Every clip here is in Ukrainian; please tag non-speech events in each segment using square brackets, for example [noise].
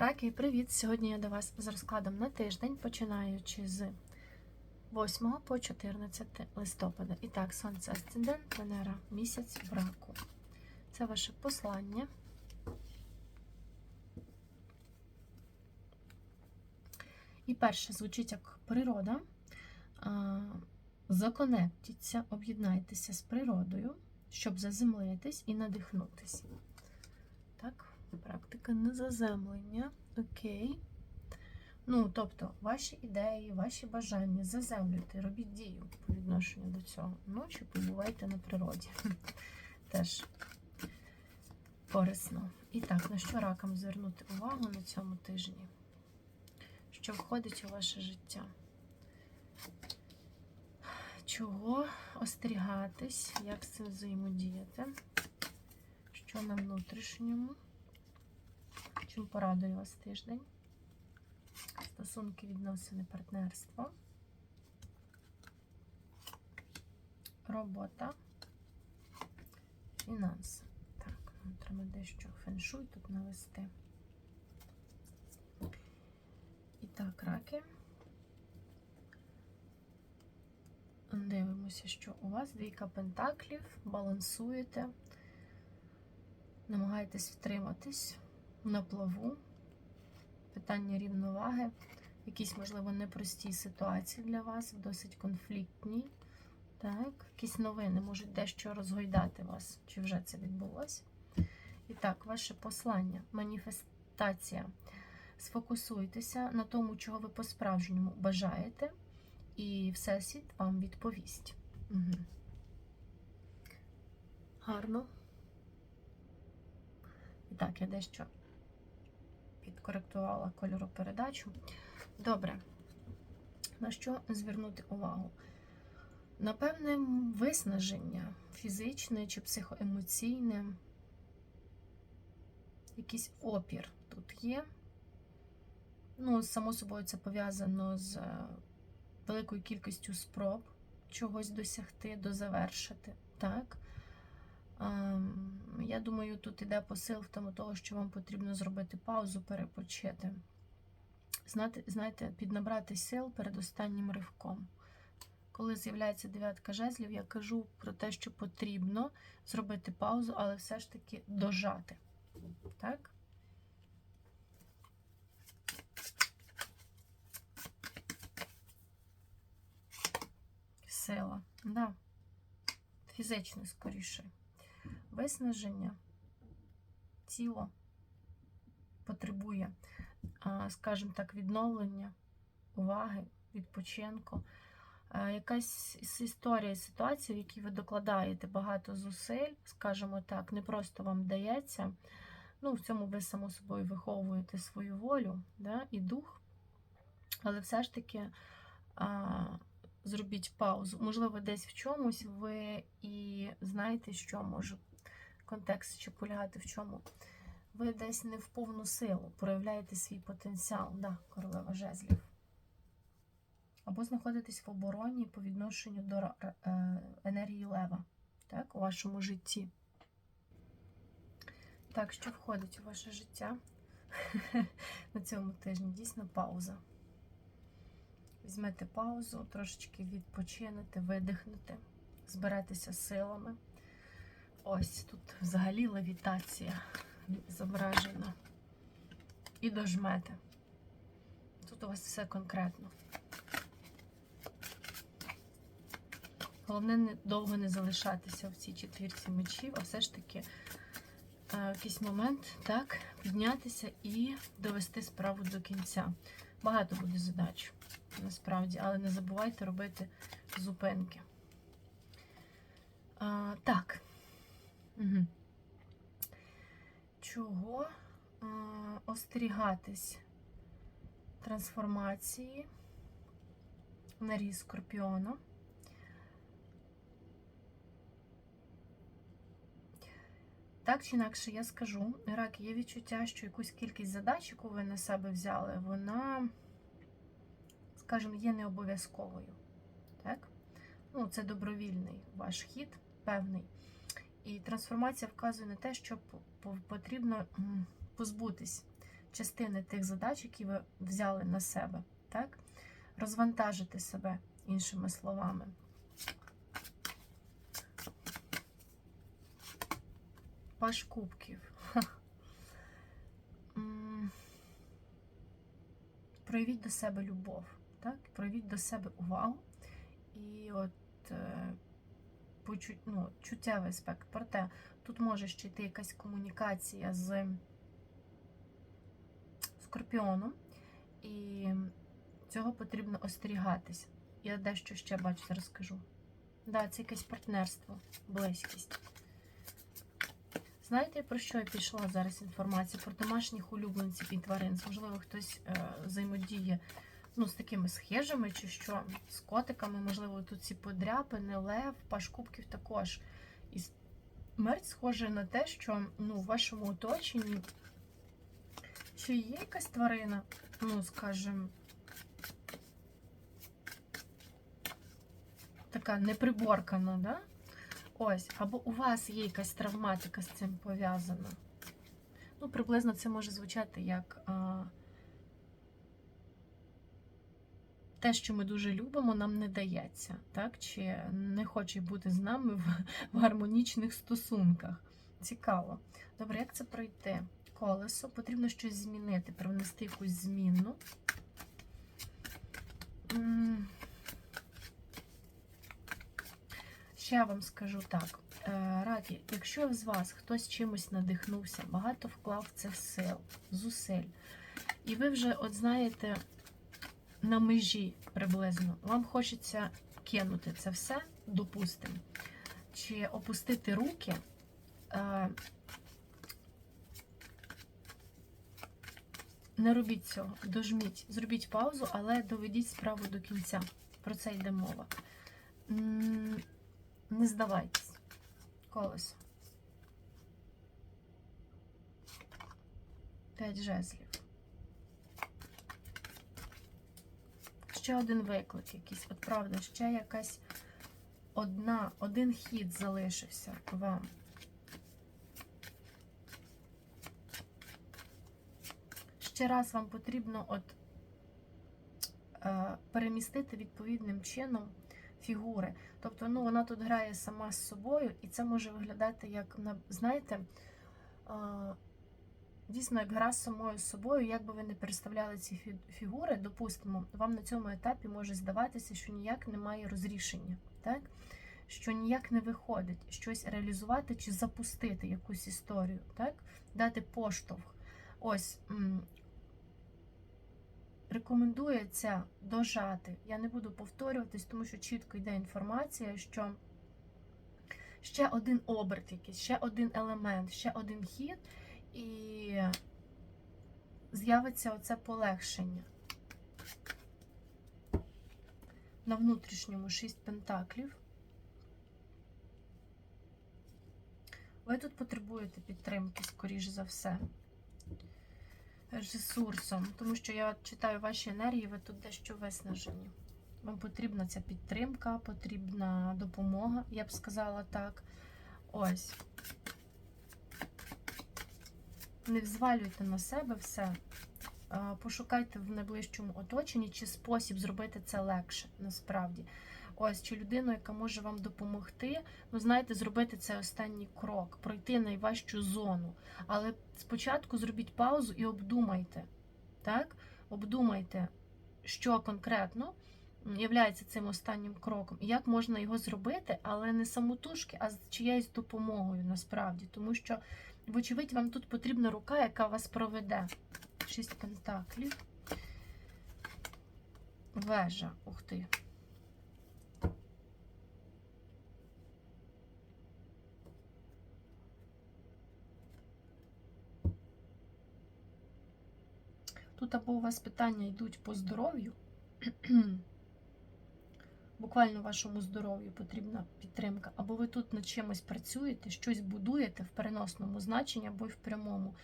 Раки, привіт! Сьогодні я до вас з розкладом на тиждень, починаючи з 8 по 14 листопада. І так, сонце асцендент, Венера, місяць в раку. Це ваше послання. І перше звучить як природа. Законектіться, об'єднайтеся з природою, щоб заземлитись і надихнутись. Практика незаземлення. Окей. Ну, тобто, ваші ідеї, ваші бажання заземлюйте, робіть дію по відношенню до цього. Ну, чи побувайте на природі. [laughs] Теж корисно. І так, на що ракам звернути увагу на цьому тижні? Що входить у ваше життя? Чого остерігатись, як з цим взаємодіяти? Що на внутрішньому? Чим порадує вас тиждень? Стосунки, відносини, партнерство, робота, фінанси. Так, ну, треба дещо феншуй тут навести. І так, раки. Дивимося, що у вас двійка пентаклів, балансуєте, намагаєтесь втриматись на плаву, питання рівноваги, якісь, можливо, непрості ситуації для вас, досить конфліктні. Так, якісь новини можуть дещо розгойдати вас, чи вже це відбулося. І так, ваше послання, маніфестація. Сфокусуйтеся на тому, чого ви по-справжньому бажаєте, і Всесвіт вам відповість. Угу. Гарно. І так, я дещо підкоректувала кольоропередачу. Добре. На що звернути увагу? Напевне, виснаження фізичне чи психоемоційне, якийсь опір тут є. Ну, само собою, це пов'язано з великою кількістю спроб чогось досягти, дозавершити. Так? Я думаю, тут іде посил в тому, того, що вам потрібно зробити паузу, перепочити. Знаєте, піднабрати сил перед останнім ривком. Коли з'являється дев'ятка жезлів, я кажу про те, що потрібно зробити паузу, але все ж таки дожати. Так? Сила. Да. Фізично скоріше. Виснаження, тіло потребує, скажімо так, відновлення, уваги, відпочинку. Якась історія, ситуація, в якій ви докладаєте багато зусиль, скажімо так, не просто вам дається. Ну, в цьому ви, само собою, виховуєте свою волю да, і дух, але все ж таки а, зробіть паузу. Можливо, десь в чомусь ви і знаєте, що може контекст ще полягати в чому. Ви десь не в повну силу проявляєте свій потенціал, да, королева жезлів. Або знаходитесь в обороні по відношенню до е, енергії лева так, у вашому житті. Так, що входить у ваше життя [laughs] на цьому тижні? Дійсно пауза. Візьмете паузу, трошечки відпочинете, видихнете, зберетеся силами. Ось тут взагалі левітація зображена. І дожмете. Тут у вас все конкретно. Головне, не, довго не залишатися в цій четвірці мечів, а все ж таки в якийсь момент так, піднятися і довести справу до кінця. Багато буде задач, насправді, але не забувайте робити зупинки. А, Так. Чого а, остерігатись трансформації на різ скорпіона? Так чи інакше, я скажу, рак, є відчуття, що якусь кількість задач, яку ви на себе взяли, вона, скажімо, є не обов'язковою. Так? Ну, Це добровільний ваш хід, певний. І трансформація вказує на те, що потрібно позбутись частини тих задач, які ви взяли на себе. Так? Розвантажити себе, іншими словами. Паш кубків. [laughs] Проявіть до себе любов, так? проявіть до себе увагу. І от е, почу, ну, чуттєвий аспект. Проте тут може ще йти якась комунікація з скорпіоном, і цього потрібно остерігатись. Я дещо ще бачу, зараз скажу. Да, це якесь партнерство, близькість. Знаєте, про що я пішла зараз інформація? Про домашніх улюбленців і тварин. Можливо, хтось е, взаємодіє ну, з такими схижами чи що, з котиками, можливо, тут ці подряпини, лев, паш кубків також. І смерть схоже на те, що ну, в вашому оточенні чи є якась тварина, ну, скажімо, така неприборкана, да? Ось, або у вас є якась травматика з цим пов'язана. Ну, приблизно це може звучати як а, те, що ми дуже любимо, нам не дається, так? Чи не хоче бути з нами в, [laughs] в гармонічних стосунках. Цікаво. Добре, як це пройти? Колесо, потрібно щось змінити, привнести якусь зміну. Ще я вам скажу так. Е, Раді, якщо з вас хтось чимось надихнувся, багато вклав це сил, зусиль, і ви вже, от знаєте, на межі приблизно, вам хочеться кинути це все, допустимо, чи опустити руки. е, Не робіть цього, дожміть, зробіть паузу, але доведіть справу до кінця. Про це йде мова. Не здавайтесь. Колесо. П'ять жезлів. Ще один виклик якийсь. От правда, ще якась одна, один хід залишився вам. Ще раз вам потрібно от е, перемістити відповідним чином фігури. Тобто, ну, вона тут грає сама з собою, і це може виглядати як, знаєте, е, дійсно як гра з самою собою, як би ви не переставляли ці фі- фігури, допустимо, вам на цьому етапі може здаватися, що ніяк немає розрішення, так? що ніяк не виходить щось реалізувати чи запустити якусь історію, так? дати поштовх. Ось рекомендується дожати. Я не буду повторюватись, тому що чітко йде інформація, що ще один оберт якийсь, ще один елемент, ще один хід, і з'явиться оце полегшення. На внутрішньому шість пентаклів. Ви тут потребуєте підтримки, скоріш за все ресурсом, тому що я читаю ваші енергії, ви тут дещо виснажені. Вам потрібна ця підтримка, потрібна допомога, я б сказала так. Ось. Не взвалюйте на себе все. Пошукайте в найближчому оточенні, чи спосіб зробити це легше, насправді. Ось, чи людину, яка може вам допомогти, ну, знаєте, зробити цей останній крок, пройти найважчу зону. Але спочатку зробіть паузу і обдумайте. Так? Обдумайте, що конкретно є цим останнім кроком, і як можна його зробити, але не самотужки, а з чиєюсь допомогою насправді. Тому що, вочевидь, вам тут потрібна рука, яка вас проведе. Шість пентаклів. Вежа. Ух ти. Тут або у вас питання йдуть по здоров'ю, [clears throat] буквально вашому здоров'ю потрібна підтримка, або ви тут над чимось працюєте, щось будуєте в переносному значенні або й в прямому.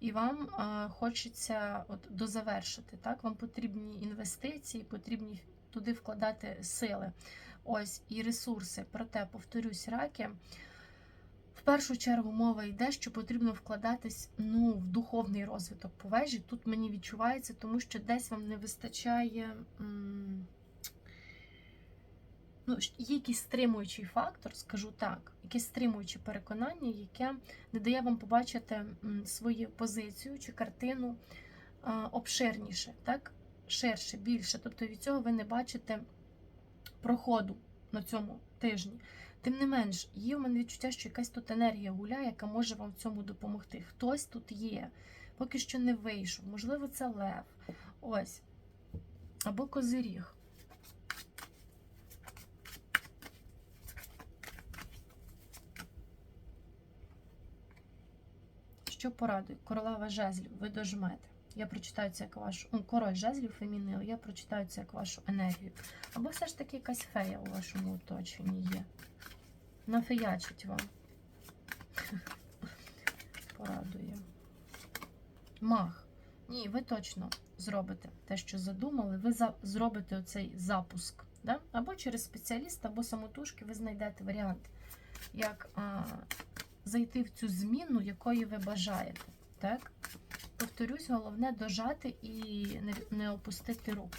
І вам а, хочеться от, дозавершити. Так? Вам потрібні інвестиції, потрібні туди вкладати сили. Ось і ресурси. Проте, повторюсь, раки В першу чергу мова йде, що потрібно вкладатись ну, в духовний розвиток по вежі. Тут мені відчувається, тому що десь вам не вистачає. м, Ну, є якийсь стримуючий фактор, скажу так, якесь стримуюче переконання, яке не дає вам побачити свою позицію чи картину обширніше, так? ширше, більше. Тобто від цього ви не бачите проходу на цьому тижні. Тим не менш, є в мене відчуття, що якась тут енергія гуляє, яка може вам в цьому допомогти. Хтось тут є, поки що не вийшов. Можливо, це лев. Ось. Або козиріг. Що порадує? Королева жезлів, ви дожмете. Я прочитаю це як вашу. Король жезлів фемінил, я прочитаю це як вашу енергію. Або все ж таки якась фея у вашому оточенні є. Нафеячить вам. [laughs] Порадує. Мах. Ні, ви точно зробите те, що задумали. Ви за... зробите оцей запуск. Да? Або через спеціаліста, або самотужки ви знайдете варіант, як а, зайти в цю зміну, якої ви бажаєте. Так? Повторюсь, головне дожати і не, опустити рук.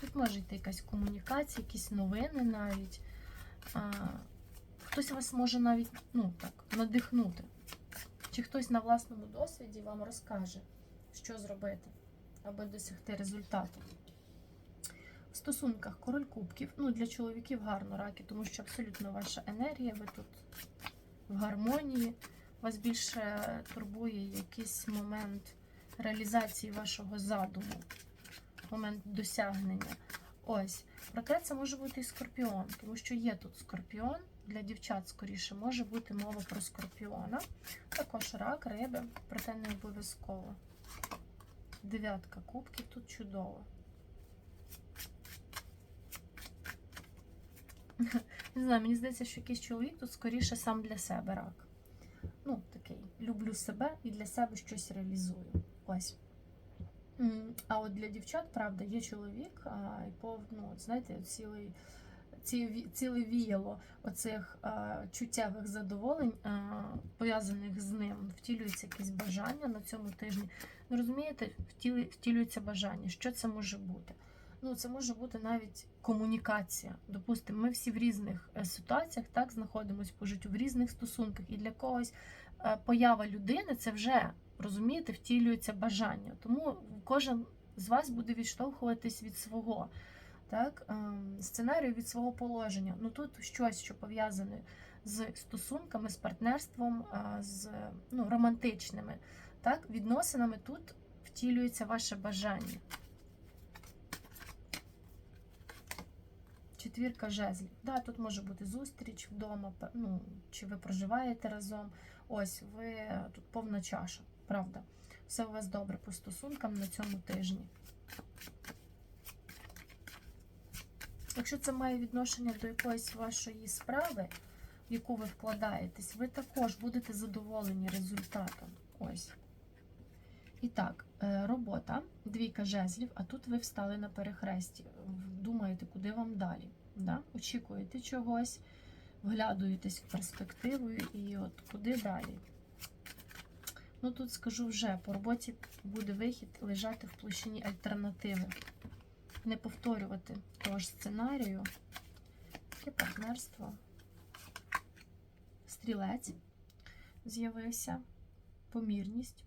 Тут може йти якась комунікація, якісь новини навіть. А, хтось вас може навіть ну, так, надихнути. Чи хтось на власному досвіді вам розкаже, що зробити, аби досягти результату. В стосунках король кубків. Ну, для чоловіків гарно раки, тому що абсолютно ваша енергія, ви тут в гармонії. Вас більше турбує якийсь момент реалізації вашого задуму, момент досягнення. Ось. Проте це може бути і скорпіон, тому що є тут скорпіон. Для дівчат, скоріше, може бути мова про скорпіона. Також рак, риби, проте не обов'язково. Дев'ятка кубків тут чудово. Не знаю, мені здається, що якийсь чоловік тут скоріше сам для себе рак. Ну, такий, люблю себе і для себе щось реалізую. Ось. А от для дівчат, правда, є чоловік, а, і пов, ну, от знаєте, цілий, ці, ціле віяло оцих а, чуттєвих задоволень, а, пов'язаних з ним, втілюється якесь бажання на цьому тижні. Ну, розумієте, втілюється бажання. Що це може бути? Ну, це може бути навіть комунікація. Допустимо, ми всі в різних е, ситуаціях так знаходимося по життю, в різних стосунках, і для когось е, поява людини це вже розумієте, втілюється бажання. Тому кожен з вас буде відштовхуватись від свого так, ем, сценарію, від свого положення. Ну тут щось, що пов'язане з стосунками, з партнерством, з ну, романтичними так, відносинами, тут втілюється ваше бажання. Четвірка жезлів. Да, тут може бути зустріч вдома, ну, чи ви проживаєте разом. Ось, ви тут повна чаша, правда. Все у вас добре по стосункам на цьому тижні. Якщо це має відношення до якоїсь вашої справи, в яку ви вкладаєтесь, ви також будете задоволені результатом. Ось. І так, е, робота, двійка жезлів, а тут ви встали на перехресті. Думаєте, куди вам далі. Да? Очікуєте чогось, вглядуєтесь в перспективу і от куди далі. Ну тут скажу вже, по роботі буде вихід лежати в площині альтернативи. Не повторювати того ж сценарію. Таке партнерство. Стрілець з'явився, помірність.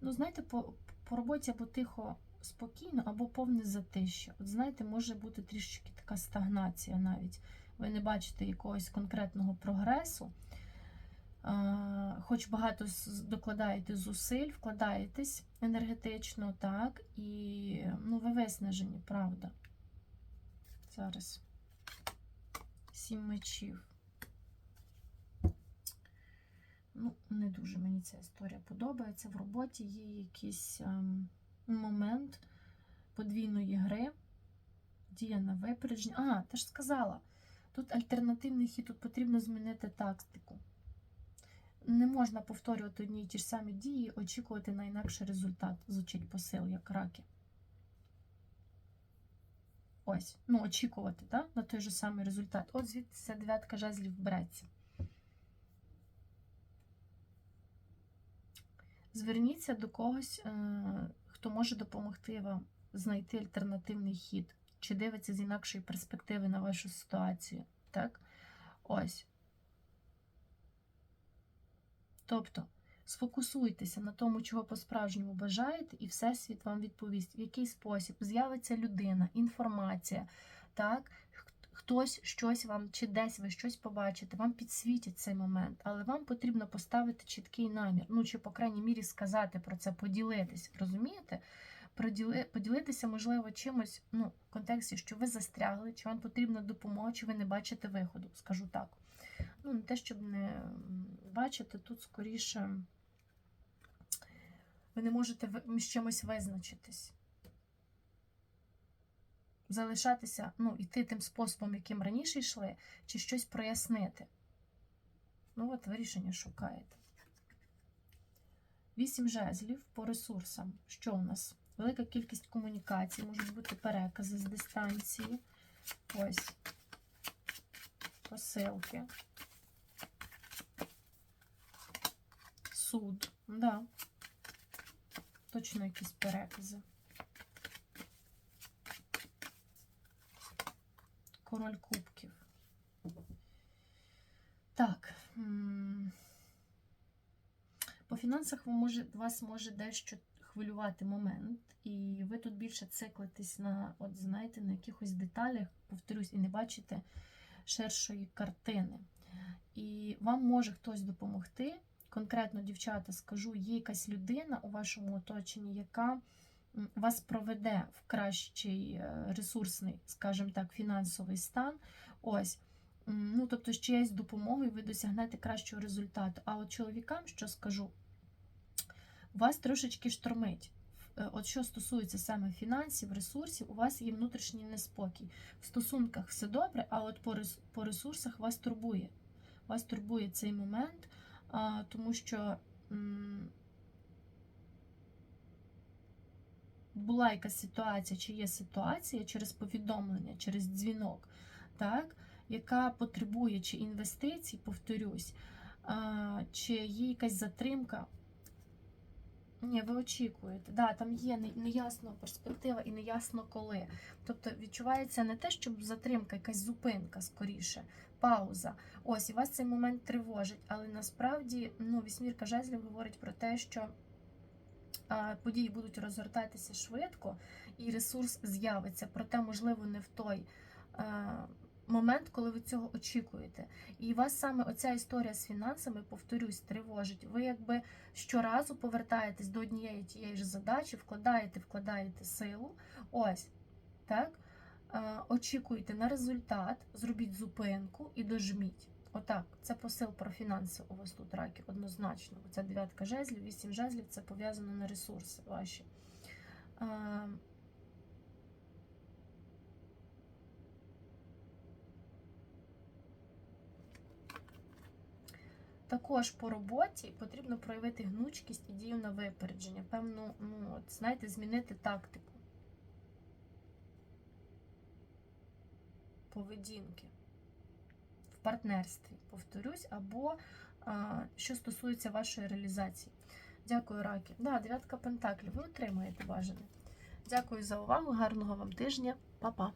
Ну, знаєте, по, по роботі або тихо, спокійно, або повне затища. От знаєте, може бути трішечки така стагнація навіть. Ви не бачите якогось конкретного прогресу. Хоч багато докладаєте зусиль, вкладаєтесь енергетично, так, і ну, ви виснажені, правда. Зараз. Сім мечів. Ну, не дуже мені ця історія подобається. В роботі є якийсь ем, момент подвійної гри, Дія на випередження. А, ти ж сказала. Тут альтернативний хід, тут потрібно змінити тактику. Не можна повторювати одні і ті ж самі дії, очікувати на інакший результат. Звучить посил, як раки. Ось, ну, очікувати, да? на той же самий результат. От звідси ця дев'ятка жезлів береться. Зверніться до когось, е, хто може допомогти вам знайти альтернативний хід чи дивиться з інакшої перспективи на вашу ситуацію. Так? Ось. Тобто, сфокусуйтеся на тому, чого по-справжньому бажаєте, і Всесвіт вам відповість, в який спосіб з'явиться людина, інформація, так? Хтось щось вам, чи десь ви щось побачите, вам підсвітять цей момент, але вам потрібно поставити чіткий намір, ну чи, по крайній мірі, сказати про це, поділитись, розумієте? Поділитися, можливо, чимось ну, в контексті, що ви застрягли, чи вам потрібна допомога, чи ви не бачите виходу, скажу так. Ну, не те, щоб не бачити, тут скоріше ви не можете з чимось визначитись. Залишатися, ну, йти тим способом, яким раніше йшли, чи щось прояснити. Ну, от ви рішення шукаєте. Вісім жезлів по ресурсам. Що у нас? Велика кількість комунікацій, можуть бути перекази з дистанції. Ось посилки. Суд. Да. Точно якісь перекази. Король кубків. Так. По фінансах ви вас може дещо хвилювати момент, і ви тут більше циклитесь на, от знаєте, на якихось деталях, повторюсь, і не бачите ширшої картини. І вам може хтось допомогти. Конкретно, дівчата, скажу, є якась людина у вашому оточенні, яка вас проведе в кращий е, ресурсний, скажімо так, фінансовий стан. Ось. Ну, тобто, з чиєюсь допомогою ви досягнете кращого результату. А от чоловікам, що скажу, вас трошечки штормить. Е, От що стосується саме фінансів, ресурсів, у вас є внутрішній неспокій. В стосунках все добре, а от по рес- по ресурсах вас турбує. Вас турбує цей момент, тому що була якась ситуація, чи є ситуація через повідомлення, через дзвінок, так, яка потребує чи інвестицій, повторюсь, чи є якась затримка. Ні, ви очікуєте. Да, там є неясна перспектива і неясно коли. Тобто відчувається не те, щоб затримка, якась зупинка скоріше, пауза. Ось, і вас цей момент тривожить. Але насправді ну, вісьмірка жезлів говорить про те, що події будуть розгортатися швидко, і ресурс з'явиться. Проте, можливо, не в той. Момент, коли ви цього очікуєте, і вас саме оця історія з фінансами, повторюсь, тривожить. Ви якби щоразу повертаєтесь до однієї тієї ж задачі, вкладаєте, вкладаєте силу. Ось так. Е, Очікуйте на результат, зробіть зупинку і дожміть. Отак, це посил про фінанси у вас тут раки, однозначно. Це дев'ятка жезлів, вісім жезлів це пов'язано на ресурси ваші. Також по роботі потрібно проявити гнучкість і дію на випередження. Певно, ну, от, знаєте, змінити тактику поведінки в партнерстві, повторюсь, або а, що стосується вашої реалізації. Дякую, Раки. Да, дев'ятка пентаклів. Ви отримаєте бажане. Дякую за увагу, гарного вам тижня, Па-па.